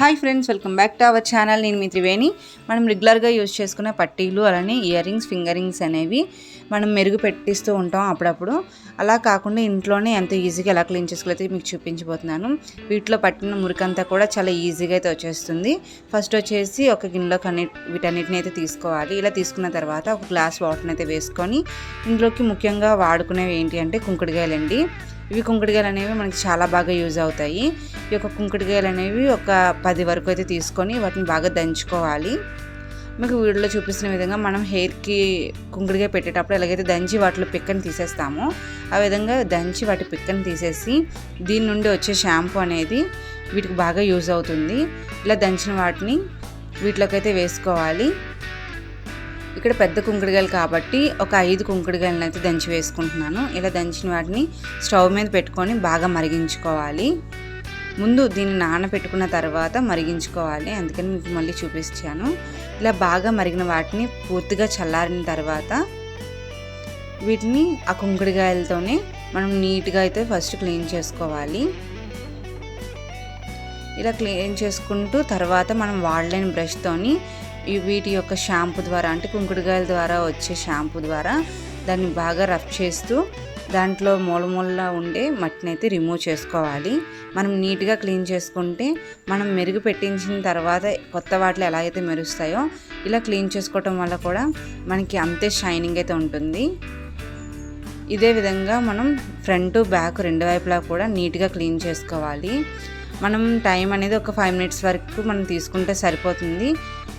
Hi friends welcome back to our channel. నేను మీ త్రివేణి. మనం రెగ్యులర్గా యూజ్ చేసుకునే పట్టీలు అలానే ఇయర్ రింగ్స్ ఫింగర్ రింగ్స్ అనేవి మనం మెరుగు పెట్టిస్తూ ఉంటాం అప్పుడప్పుడు. అలా కాకుండా ఇంట్లోనే ఎంత ఈజీగా ఎలా క్లీన్ చేసుకోవాలైతే మీకు చూపించబోతున్నాను. వీటిలో పట్టిన మురికంతా కూడా చాలా ఈజీగా అయితే వచ్చేస్తుంది. ఫస్ట్ వచ్చేసి ఒక గిన్నెలోకి అన్ని వీటన్నిటిని అయితే తీసుకోవాలి. ఇలా తీసుకున్న తర్వాత ఒక గ్లాస్ వాటర్ని అయితే వేసుకొని ఇందులోకి ముఖ్యంగా వాడుకునేవి ఏంటి అంటే కుంకుడుగాయలండి ఇవి కుంకుడుగాయలు అనేవి మనకి చాలా బాగా యూజ్ అవుతాయి. ఈ యొక్క కుంకుడుకాయలు అనేవి ఒక పది వరకు అయితే తీసుకొని వాటిని బాగా దంచుకోవాలి. మీకు వీడియోలో చూపిస్తున్న విధంగా మనం హెయిర్కి కుంకుడుకాయ పెట్టేటప్పుడు ఎలాగైతే దంచి వాటిలో పిక్కని తీసేస్తామో ఆ విధంగా దంచి వాటి పిక్కని తీసేసి దీని నుండి వచ్చే షాంపూ అనేది వీటికి బాగా యూజ్ అవుతుంది. ఇలా దంచిన వాటిని వీటిలోకి అయితే వేసుకోవాలి. ఇక్కడ పెద్ద కుంకుడుగాయలు కాబట్టి ఒక ఐదు కుంకుడుగాయలను అయితే దంచి వేసుకుంటున్నాను. ఇలా దంచిన వాటిని స్టవ్ మీద పెట్టుకొని బాగా మరిగించుకోవాలి. ముందు దీన్ని నానబెట్టుకున్న తర్వాత మరిగించుకోవాలి. అందుకని మీకు మళ్ళీ చూపించాను ఇలా బాగా మరిగిన వాటిని పూర్తిగా చల్లారిన తర్వాత వీటిని ఆ కుంకుడుగాయలతోనే మనం నీట్గా అయితే ఫస్ట్ క్లీన్ చేసుకోవాలి. ఇలా క్లీన్ చేసుకుంటూ తర్వాత మనం వాడలేని బ్రష్తోని వీటి యొక్క షాంపూ ద్వారా అంటే కుంకుడుగాయల ద్వారా వచ్చే షాంపూ ద్వారా దాన్ని బాగా రఫ్ చేస్తూ దాంట్లో మూల ఉండే మట్టిని అయితే రిమూవ్ చేసుకోవాలి. మనం నీట్గా క్లీన్ చేసుకుంటే మనం మెరుగు పెట్టించిన తర్వాత కొత్త వాటిలో ఎలాగైతే మెరుస్తాయో ఇలా క్లీన్ చేసుకోవటం వల్ల కూడా మనకి అంతే షైనింగ్ అయితే ఉంటుంది. ఇదే విధంగా మనం ఫ్రంట్ బ్యాక్ రెండు వైపులా కూడా నీట్గా క్లీన్ చేసుకోవాలి. మనం టైం అనేది ఒక ఫైవ్ మినిట్స్ వరకు మనం తీసుకుంటే సరిపోతుంది.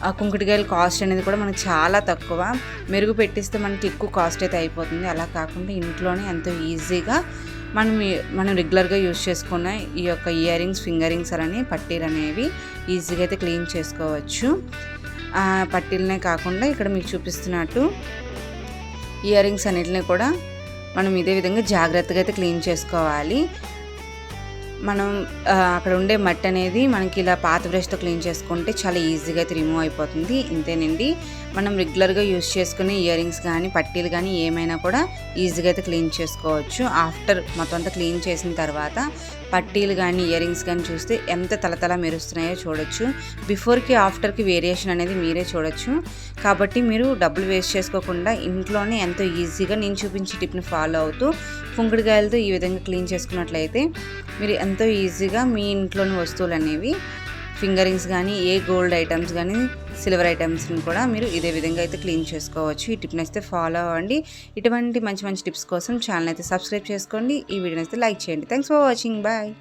ఆ కుంకుటికాయల కాస్ట్ అనేది కూడా మనకు చాలా తక్కువ. మెరుగు పెట్టిస్తే మనకి ఎక్కువ కాస్ట్ అయితే అయిపోతుంది. అలా కాకుండా ఇంట్లోనే ఎంతో ఈజీగా మనం మనం రెగ్యులర్గా యూజ్ చేసుకున్న ఈ యొక్క ఇయర్ రింగ్స్ ఫింగర్ రింగ్స్ అలానే పట్టీలు అనేవి ఈజీగా అయితే క్లీన్ చేసుకోవచ్చు. పట్టీలనే కాకుండా ఇక్కడ మీకు చూపిస్తున్నట్టు ఇయర్ రింగ్స్ అన్నిటిని కూడా మనం ఇదే విధంగా జాగ్రత్తగా అయితే క్లీన్ చేసుకోవాలి. మనం అక్కడ ఉండే మట్టి అనేది మనకి ఇలా పాత బ్రష్తో క్లీన్ చేసుకుంటే చాలా ఈజీగా అయితే రిమూవ్ అయిపోతుంది. ఇంతేనండి. మనం రెగ్యులర్గా యూస్ చేసుకునే ఇయర్ రింగ్స్ కానీ పట్టీలు కానీ ఏమైనా కూడా ఈజీగా అయితే క్లీన్ చేసుకోవచ్చు. ఆఫ్టర్ మొత్తం అంతా క్లీన్ చేసిన తర్వాత పట్టీలు కానీ ఇయర్ రింగ్స్ కానీ చూస్తే ఎంత తలతల మెరుస్తున్నాయో చూడొచ్చు. బిఫోర్కి ఆఫ్టర్కి వేరియేషన్ అనేది మీరే చూడొచ్చు. కాబట్టి మీరు డబ్బులు వేస్ట్ చేసుకోకుండా ఇంట్లోనే ఎంతో ఈజీగా నేను చూపించే టిప్ని ఫాలో అవుతూ కుంకుడుకాయలతో ఈ విధంగా క్లీన్ చేసుకున్నట్లయితే మీరు ఎంతో ఈజీగా మీ ఇంట్లోని వస్తువులు అనేవి ఫింగరింగ్స్ కానీ ఏ గోల్డ్ ఐటమ్స్ కానీ సిల్వర్ ఐటమ్స్ని కూడా మీరు ఇదే విధంగా అయితే క్లీన్ చేసుకోవచ్చు. ఈ టిప్ని అయితే ఫాలో అవ్వండి. ఇటువంటి మంచి మంచి టిప్స్ కోసం ఛానల్ అయితే సబ్స్క్రైబ్ చేసుకోండి. ఈ వీడియోని అయితే లైక్ చేయండి. Thanks for watching. బాయ్.